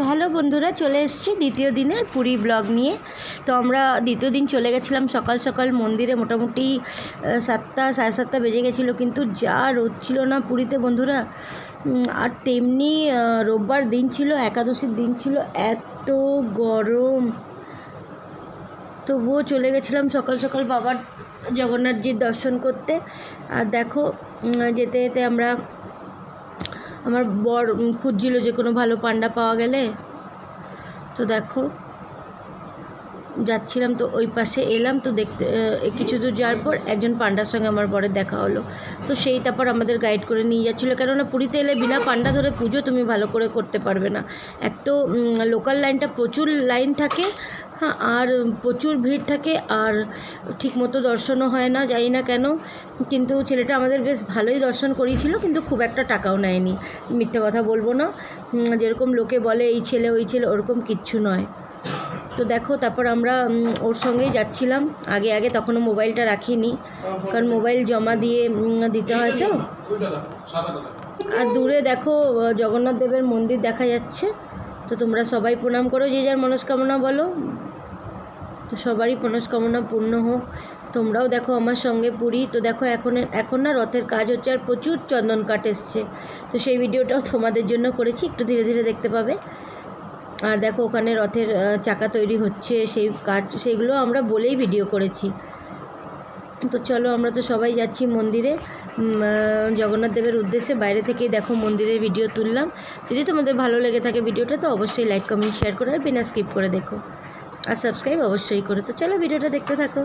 তো হ্যালো বন্ধুরা, চলে এসেছি দ্বিতীয় দিনের পুরী ব্লগ নিয়ে। তো আমরা দ্বিতীয় দিন চলে গেছিলাম সকাল সকাল, মন্দিরে মোটামুটি সাতটা, সাড়ে সাতটা বেজে গেছিল, কিন্তু যা রোদ ছিল না পুরীতে বন্ধুরা। আর তেমনি রোববার দিন ছিল, একাদশীর দিন ছিল, এত গরম। তবুও চলে গেছিলাম সকাল সকাল বাবার জগন্নাথজির দর্শন করতে। আর দেখো যেতে যেতে আমরা আমার বর খুঁজছিল যে কোনো ভালো পান্ডা পাওয়া গেলে। তো দেখো যাচ্ছিলাম, তো ওই পাশে এলাম, তো দেখতে কিছু দূর যাওয়ার পর একজন পান্ডার সঙ্গে আমার বরের দেখা হলো। তো সেই তারপর আমাদের গাইড করে নিয়ে যাচ্ছিল, কেননা পুরীতে এলে বিনা পান্ডা ধরে পুজো তুমি ভালো করে করতে পারবে না। এক তো লোকাল লাইনটা প্রচুর লাইন থাকে হ্যাঁ আর প্রচুর ভিড় থাকে, আর ঠিকমতো দর্শনও হয় না, জানি না কেন। কিন্তু ছেলেটা আমাদের বেশ ভালোই দর্শন করিয়েছিল, কিন্তু খুব একটা টাকাও নেয়নি। মিথ্যে কথা বলব না। যেরকম লোকে বলে, এই ছেলে, ওই ছেলে, ওরকম কিচ্ছু নয়। তো দেখো, তারপর আমরা ওর সঙ্গেই যাচ্ছিলাম। আগে আগে তখনও মোবাইলটা রাখিনি। কারণ মোবাইল জমা দিয়ে দিতে হয় তো। আর দূরে দেখো জগন্নাথ দেবের মন্দির দেখা যাচ্ছে। তো তোমরা সবাই প্রণাম করো, যে যার মনস্কামনা বলো। তো সবারই মনস্কামনা পূর্ণ হোক। তোমরাও দেখো আমার সঙ্গে পুরী। তো দেখো, এখন এখন না রথের কাজ হচ্ছে আর প্রচুর চন্দন কাঠ এসছে। তো সেই ভিডিওটাও তোমাদের জন্য করেছি। একটু ধীরে ধীরে দেখতে পাবে। আর দেখো ওখানে রথের চাকা তৈরি হচ্ছে, সেই কাঠ, সেগুলো আমরা বলেই ভিডিও করেছি। তো চলো আমরা তো সবাই যাচ্ছি মন্দিরে। জগন্নাথ দেবের উদ্দেশ্যে বাইরে থেকেই দেখো মন্দিরের ভিডিও তুললাম। যদি তোমাদের ভালো লেগে থাকে ভিডিওটা, তো অবশ্যই লাইক কমেন্ট শেয়ার করে আর বিনা স্কিপ করে দেখো। আর সাবস্ক্রাইব অবশ্যই করে। তো চলো ভিডিওটা দেখতে থাকো।